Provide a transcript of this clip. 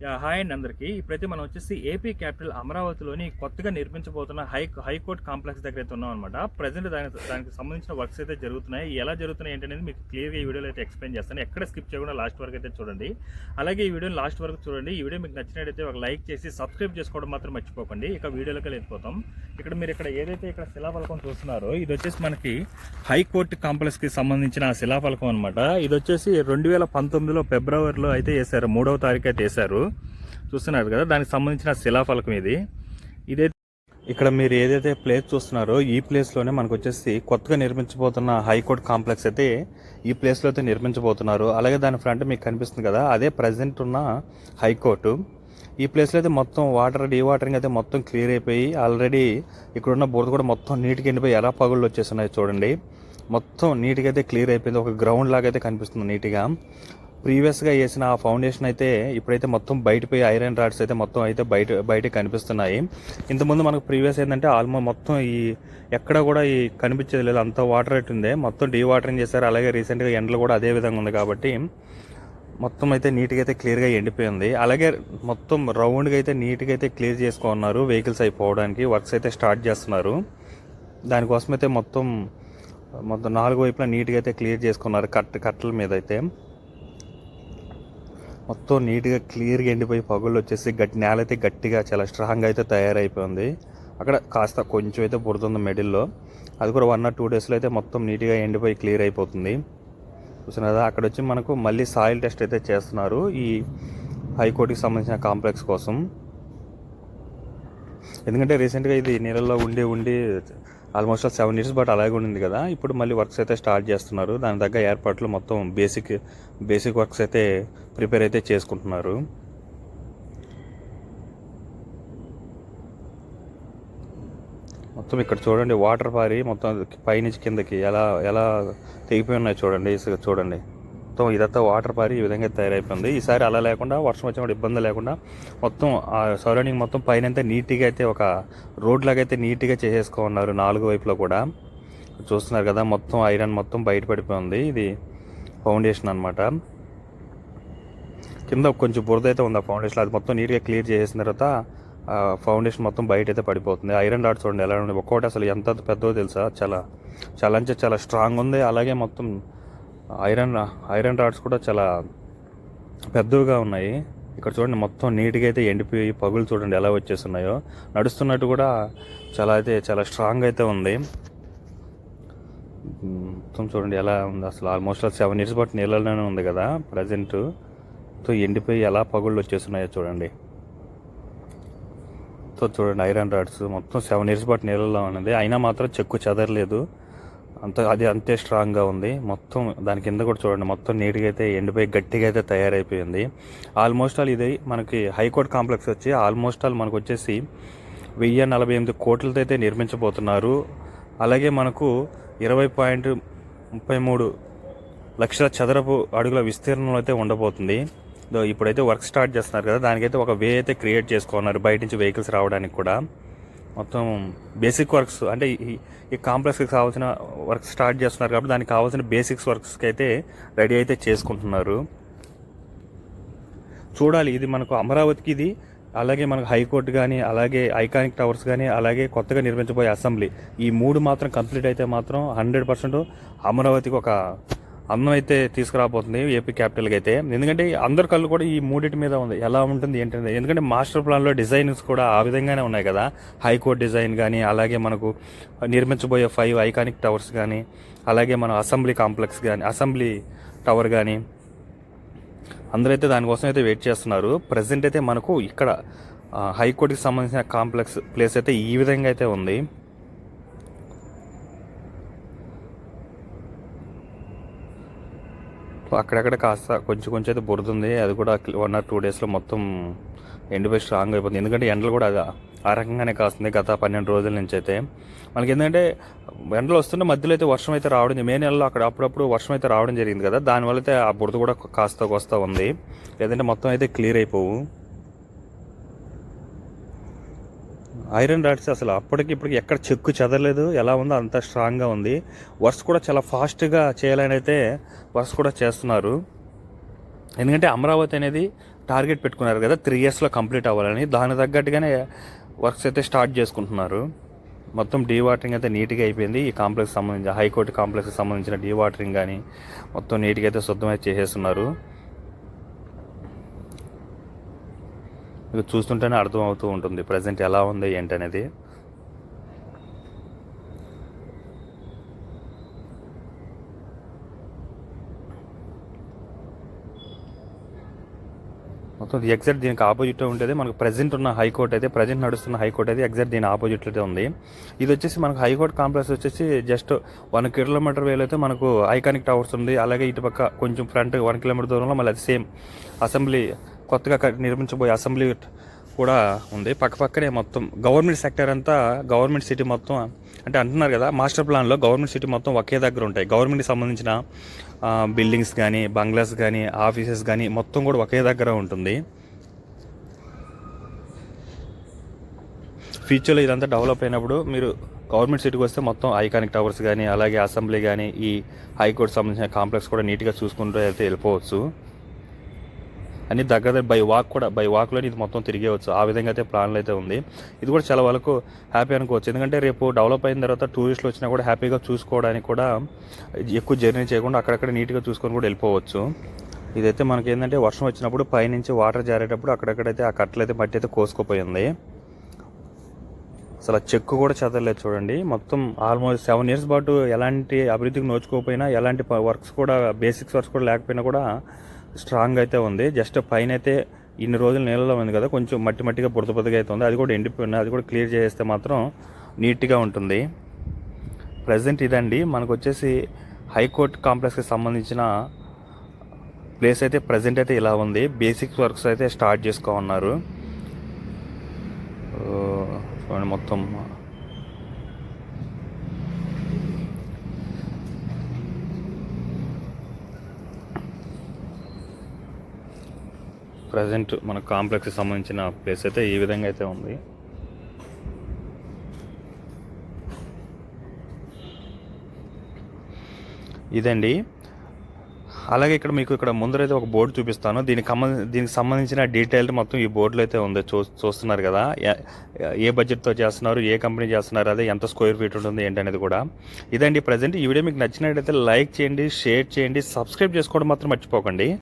Yeah, hi అండి అందరికీ. ఇప్పుడైతే మనం వచ్చేసి ఏపీ క్యాపిటల్ అమరావతిలోని కొత్తగా నిర్మించబోతున్న హై హైకోర్టు కాంప్లెక్స్ దగ్గర అయితే ఉన్నాం అనమాట ప్రజెంట్ దానికి దానికి సంబంధించిన వర్క్స్ అయితే జరుగుతున్నాయి. ఎలా జరుగుతున్నాయి ఏంటనేది మీకు క్లియర్గా ఈ వీడియోలో అయితే ఎక్స్ప్లెయిన్ చేస్తాను. ఎక్కడ స్కిప్ చేయకుండా లాస్ట్ వరకు అయితే చూడండి. అలాగే ఈ వీడియోని లాస్ట్ వరకు చూడండి. ఈ వీడియో మీకు నచ్చినట్టయితే ఒక లైక్ చేసి సబ్స్క్రైబ్ చేసుకోవడం మాత్రం మర్చిపోకండి. ఇక వీడియోలోకి వెళ్ళిపోతాం. ఇక్కడ మీరు ఇక్కడ ఏదైతే ఇక్కడ శిలాఫలకం చూస్తున్నారో ఇది వచ్చేసి మనకి హైకోర్టు కాంప్లెక్స్కి సంబంధించిన శిలాఫలకం అనమాట ఇది వచ్చేసి రెండు వేల పంతొమ్మిదిలో ఫిబ్రవరిలో అయితే వేశారు. మూడవ తారీఖు అయితే వేశారు. చూస్తున్నారు కదా దానికి సంబంధించిన శిలాఫలకం ఇది. ఇదే ఇక్కడ మీరు ఏదైతే ప్లేస్ చూస్తున్నారో ఈ ప్లేస్లోనే మనకు వచ్చేసి కొత్తగా నిర్మించబోతున్న హైకోర్టు కాంప్లెక్స్ అయితే ఈ ప్లేస్లో అయితే నిర్మించబోతున్నారు. అలాగే దాని ఫ్రంట్ మీకు కనిపిస్తుంది కదా అదే ప్రజెంట్ ఉన్న హైకోర్టు ఈ ప్లేస్లో అయితే మొత్తం వాటర్ డీ వాటరింగ్ అయితే మొత్తం క్లియర్ అయిపోయి ఆల్రెడీ ఇక్కడ ఉన్న బురద కూడా మొత్తం నీట్గా ఎండిపోయి ఎలా పగుళ్ళు వచ్చేస్తున్నాయి చూడండి. మొత్తం నీట్గా అయితే క్లియర్ అయిపోయింది ఒక గ్రౌండ్ లాగా అయితే కనిపిస్తుంది నీట్గా. ప్రీవియస్గా వేసిన ఆ ఫౌండేషన్ అయితే ఇప్పుడైతే మొత్తం బయటపోయి ఐరన్ రాడ్స్ అయితే మొత్తం అయితే బయట బయట కనిపిస్తున్నాయి. ఇంతకుముందు మనకు ప్రీవియస్ ఏంటంటే ఆల్మోస్ట్ మొత్తం ఈ ఎక్కడ కూడా ఈ కనిపించేది లేదు. అంత వాటర్ అయితే ఉంది మొత్తం డీ వాటరింగ్ చేశారు. అలాగే రీసెంట్గా ఎండలు కూడా అదే విధంగా ఉంది కాబట్టి మొత్తం అయితే నీట్గా అయితే క్లియర్గా ఎండిపోయింది. అలాగే మొత్తం రౌండ్గా అయితే నీట్గా అయితే క్లియర్ చేసుకున్నారు వెహికల్స్ అయిపోవడానికి. వర్క్స్ అయితే స్టార్ట్ చేస్తున్నారు. దానికోసం అయితే మొత్తం మొత్తం నాలుగు వైపులా నీట్గా అయితే క్లియర్ చేసుకున్నారు కట్ కట్టల మీద అయితే. మొత్తం నీట్గా క్లియర్గా ఎండిపోయి పగుళ్ళు వచ్చేసి గట్టి నేల అయితే గట్టిగా చాలా స్ట్రాంగ్ అయితే తయారైపోయింది. అక్కడ కాస్త కొంచెం అయితే పుడుతుంది మిడిల్లో. అది కూడా వన్ ఆర్ టూ డేస్లో అయితే మొత్తం నీట్గా ఎండిపోయి క్లియర్ అయిపోతుంది. చూసినదా అక్కడ వచ్చి మనకు మళ్ళీ సాయిల్ టెస్ట్ అయితే చేస్తున్నారు ఈ హైకోర్టుకి సంబంధించిన కాంప్లెక్స్ కోసం. ఎందుకంటే రీసెంట్గా ఇది నీళ్ళల్లో ఉండి ఉండి ఆల్మోస్ట్ సెవెన్ ఇయర్స్ బట్ అలాగే ఉండింది కదా. ఇప్పుడు మళ్ళీ వర్క్స్ అయితే స్టార్ట్ చేస్తున్నారు. దాని తగ్గ ఏర్పాట్లు మొత్తం బేసిక్ బేసిక్ వర్క్స్ అయితే ప్రిపేర్ అయితే చేసుకుంటున్నారు. మొత్తం ఇక్కడ చూడండి వాటర్ పారి మొత్తం పైనుంచి కిందకి ఎలా ఎలా తెగిపోయి ఉన్నాయి చూడండి చూడండి. మొత్తం ఇదంతా వాటర్ పారి ఈ విధంగా తయారైపోయింది. ఈసారి అలా లేకుండా వర్షం వచ్చినప్పుడు ఇబ్బంది లేకుండా మొత్తం ఆ సరౌండింగ్ మొత్తం పైన నీట్గా అయితే ఒక రోడ్ లాగా అయితే నీట్గా చేసేసుకున్నారు నాలుగు వైపులో కూడా. చూస్తున్నారు కదా మొత్తం ఐరన్ మొత్తం బయట పడిపోయింది. ఇది ఫౌండేషన్ అనమాట కింద కొంచెం బురద అయితే ఉంది ఆ ఫౌండేషన్ అది మొత్తం నీట్గా క్లియర్ చేసేసిన తర్వాత ఫౌండేషన్ మొత్తం బయట అయితే పడిపోతుంది. ఐరన్ రాడ్ చూడండి ఎలా ఉంది. ఒక్కోటి అసలు ఎంత పెద్దదో తెలుసా? చాలా చాలా అంటే చాలా స్ట్రాంగ్ ఉంది. అలాగే మొత్తం ఐరన్ ఐరన్ రాడ్స్ కూడా చాలా పెద్దవిగా ఉన్నాయి. ఇక్కడ చూడండి మొత్తం నీట్గా అయితే ఎండిపోయి పగులు చూడండి ఎలా వచ్చేస్తున్నాయో. నడుస్తున్నట్టు కూడా చాలా అయితే చాలా స్ట్రాంగ్ అయితే ఉంది. మొత్తం చూడండి ఎలా ఉంది అసలు. ఆల్మోస్ట్ సెవెన్ ఇయర్స్ బట్టి నీళ్ళలోనే ఉంది కదా ప్రజెంట్తో ఎండిపోయి ఎలా పగుళ్ళు వచ్చేస్తున్నాయో చూడండి. తో చూడండి ఐరన్ రాడ్స్ మొత్తం సెవెన్ ఇయర్స్ బట్టి నీళ్ళలో ఉన్నది అయినా మాత్రం చెక్కు చెదరలేదు. అంత అది అంతే స్ట్రాంగ్గా ఉంది. మొత్తం దాని కింద కూడా చూడండి మొత్తం నీట్గా అయితే ఎండిపోయి గట్టిగా అయితే తయారైపోయింది. ఆల్మోస్ట్ ఆల్ ఇది మనకి హైకోర్టు కాంప్లెక్స్ వచ్చి ఆల్మోస్ట్ ఆల్ మనకు వచ్చేసి వెయ్యి నలభై ఎనిమిది కోట్లతో అయితే నిర్మించబోతున్నారు. అలాగే మనకు ఇరవై పాయింట్ ముప్పై మూడు లక్షల చదరపు అడుగుల విస్తీర్ణంలో అయితే ఉండబోతుంది. ఇప్పుడైతే వర్క్ స్టార్ట్ చేస్తున్నారు కదా దానికైతే ఒక వే అయితే క్రియేట్ చేసుకున్నారు బయట నుంచి వెహికల్స్ రావడానికి కూడా. మొత్తం బేసిక్ వర్క్స్ అంటే ఈ కాంప్లెక్స్కి కావాల్సిన వర్క్ స్టార్ట్ చేస్తున్నారు కాబట్టి దానికి కావాల్సిన బేసిక్స్ వర్క్స్కి అయితే రెడీ అయితే చేసుకుంటున్నారు. చూడాలి ఇది మనకు అమరావతికి ఇది అలాగే మనకు హైకోర్టు కానీ అలాగే ఐకానిక్ టవర్స్ కానీ అలాగే కొత్తగా నిర్మించబోయే అసెంబ్లీ ఈ మూడు మాత్రం కంప్లీట్ అయితే మాత్రం హండ్రెడ్ పర్సెంట్ అమరావతికి ఒక అందం అయితే తీసుకురాబోతుంది ఏపీ క్యాపిటల్కి అయితే. ఎందుకంటే అందరి కళ్ళు కూడా ఈ మూడింటి మీద ఉంది. ఎలా ఉంటుంది ఏంటంటే ఎందుకంటే మాస్టర్ ప్లాన్లో డిజైన్స్ కూడా ఆ విధంగానే ఉన్నాయి కదా. హైకోర్టు డిజైన్ కానీ అలాగే మనకు నిర్మించబోయే ఫైవ్ ఐకానిక్ టవర్స్ కానీ అలాగే మన అసెంబ్లీ కాంప్లెక్స్ కానీ అసెంబ్లీ టవర్ కానీ అందరైతే దానికోసం అయితే వెయిట్ చేస్తున్నారు. ప్రజెంట్ అయితే మనకు ఇక్కడ హైకోర్టుకి సంబంధించిన కాంప్లెక్స్ ప్లేస్ అయితే ఈ విధంగా అయితే ఉంది. అక్కడక్కడ కాస్త కొంచెం కొంచెం అయితే బురదుంది అది కూడా వన్ ఆర్ టూ డేస్లో మొత్తం ఎండిపోయి స్ట్రాంగ్ అయిపోతుంది. ఎందుకంటే ఎండలు కూడా అది ఆ రకంగానే కాస్తుంది గత పన్నెండు రోజుల నుంచి అయితే. మనకి ఏంటంటే ఎండలు వస్తుంటే మధ్యలో అయితే వర్షం అయితే రావడం మే నెలలో అక్కడ అప్పుడప్పుడు వర్షం అయితే రావడం జరిగింది కదా. దానివల్ల అయితే ఆ బురద కూడా కాస్త కోస్తా ఉంది. లేదంటే మొత్తం అయితే క్లియర్ అయిపోవు. ఐరన్ రాడ్స్ అసలు అప్పటికి ఇప్పటికి ఎక్కడ చెక్కు చెదరలేదు. ఎలా ఉందో అంత స్ట్రాంగ్గా ఉంది. వర్క్స్ కూడా చాలా ఫాస్ట్గా చేయాలని అయితే వర్క్స్ కూడా చేస్తున్నారు. ఎందుకంటే అమరావతి అనేది టార్గెట్ పెట్టుకున్నారు కదా త్రీ ఇయర్స్లో కంప్లీట్ అవ్వాలని. దానికి తగ్గట్టుగానే వర్క్స్ అయితే స్టార్ట్ చేసుకుంటున్నారు. మొత్తం డీ వాటరింగ్ అయితే నీట్గా అయిపోయింది. ఈ కాంప్లెక్స్ సంబంధించి హైకోర్టు కాంప్లెక్స్కి సంబంధించిన డీ వాటరింగ్ కానీ మొత్తం నీట్గా అయితే శుద్ధమైతే చేసేస్తున్నారు. మీకు చూస్తుంటేనే అర్థం అవుతూ ఉంటుంది ప్రజెంట్ ఎలా ఉంది ఏంటనేది. మొత్తం ఎగ్జాక్ట్ దీనికి ఆపోజిట్ ఉండేది. మనకు ప్రజెంట్ ఉన్న హైకోర్టు అయితే ప్రజెంట్ నడుస్తున్న హైకోర్టు అయితే ఎగ్జాక్ట్ దీని ఆపోజిట్ అయితే ఉంది. ఇది వచ్చేసి మనకు హైకోర్టు కాంప్లెక్స్ వచ్చేసి జస్ట్ వన్ కిలోమీటర్ వేలు అయితే మనకు ఐకానిక్ టవర్స్ ఉంది. అలాగే ఇటుపక్క కొంచెం ఫ్రంట్ వన్ కిలోమీటర్ దూరంలో మళ్ళీ అది సేమ్ అసెంబ్లీ కొత్తగా నిర్మించబోయే అసెంబ్లీ కూడా ఉంది. పక్కపక్కనే మొత్తం గవర్నమెంట్ సెక్టర్ అంతా గవర్నమెంట్ సిటీ మొత్తం అంటే అంటున్నారు కదా మాస్టర్ ప్లాన్లో గవర్నమెంట్ సిటీ మొత్తం ఒకే దగ్గర ఉంటాయి. గవర్నమెంట్కి సంబంధించిన బిల్డింగ్స్ కానీ బంగ్లాస్ కానీ ఆఫీసెస్ కానీ మొత్తం కూడా ఒకే దగ్గర ఉంటుంది. ఫ్యూచర్లో ఇదంతా డెవలప్ అయినప్పుడు మీరు గవర్నమెంట్ సిటీకి వస్తే మొత్తం ఐకానిక్ టవర్స్ కానీ అలాగే అసెంబ్లీ కానీ ఈ హైకోర్టు సంబంధించిన కాంప్లెక్స్ కూడా నీట్గా చూసుకుంటూ అయితే వెళ్ళిపోవచ్చు. అన్ని దగ్గర బై వాక్ కూడా బై వాక్లో ఇది మొత్తం తిరిగేవచ్చు ఆ విధంగా అయితే ప్లాన్లు అయితే ఉంది. ఇది కూడా చాలా వరకు హ్యాపీ అనుకోవచ్చు. ఎందుకంటే రేపు డెవలప్ అయిన తర్వాత టూరిస్టులు వచ్చినా కూడా హ్యాపీగా చూసుకోవడానికి కూడా ఎక్కువ జర్నీ చేయకుండా అక్కడక్కడ నీట్గా చూసుకొని కూడా వెళ్ళిపోవచ్చు. ఇదైతే మనకి ఏంటంటే వర్షం వచ్చినప్పుడు పైనుంచి వాటర్ జారేటప్పుడు అక్కడక్కడైతే ఆ కట్టలు అయితే మట్టి అయితే కోసుకుపోయింది. అసలు ఆ చెక్కు కూడా చదవలేదు చూడండి. మొత్తం ఆల్మోస్ట్ సెవెన్ ఇయర్స్ పాటు ఎలాంటి అభివృద్ధికి నోచుకోకపోయినా ఎలాంటి వర్క్స్ కూడా బేసిక్స్ వర్క్స్ కూడా లేకపోయినా కూడా స్ట్రాంగ్ అయితే ఉంది. జస్ట్ పైన అయితే ఇన్ని రోజులు నీళ్ళలో ఉంది కదా కొంచెం మట్టి మట్టిగా పొడత బుడతగా అయితే ఉంది. అది కూడా ఎండిపోయింది అది కూడా క్లియర్ చేస్తే మాత్రం నీట్గా ఉంటుంది. ప్రజెంట్ ఇదండి. మనకు వచ్చేసి హైకోర్టు కాంప్లెక్స్కి సంబంధించిన ప్లేస్ అయితే ప్రజెంట్ అయితే ఇలా ఉంది. బేసిక్ వర్క్స్ అయితే స్టార్ట్ చేసుకోమన్నారు. మొత్తం ప్రజెంట్ మన కాంప్లెక్స్కి సంబంధించిన ప్లేస్ అయితే ఈ విధంగా అయితే ఉంది. ఇదండి. అలాగే ఇక్కడ మీకు ఇక్కడ ముందరైతే ఒక బోర్డు చూపిస్తాను. దీనికి సంబంధ దీనికి సంబంధించిన డీటెయిల్ మొత్తం ఈ బోర్డులో అయితే ఉంది. చూ చూస్తున్నారు కదా. ఏ- ఏ బడ్జెట్తో చేస్తున్నారు ఏ కంపెనీ చేస్తున్నారు అదే ఎంత స్క్వేర్ ఫీట్ ఉంటుంది ఏంటనేది కూడా. ఇదండి ప్రజెంట్. ఈ వీడియో మీకు నచ్చినట్టయితే లైక్ చేయండి షేర్ చేయండి సబ్స్క్రైబ్ చేసుకోవడం మాత్రం మర్చిపోకండి.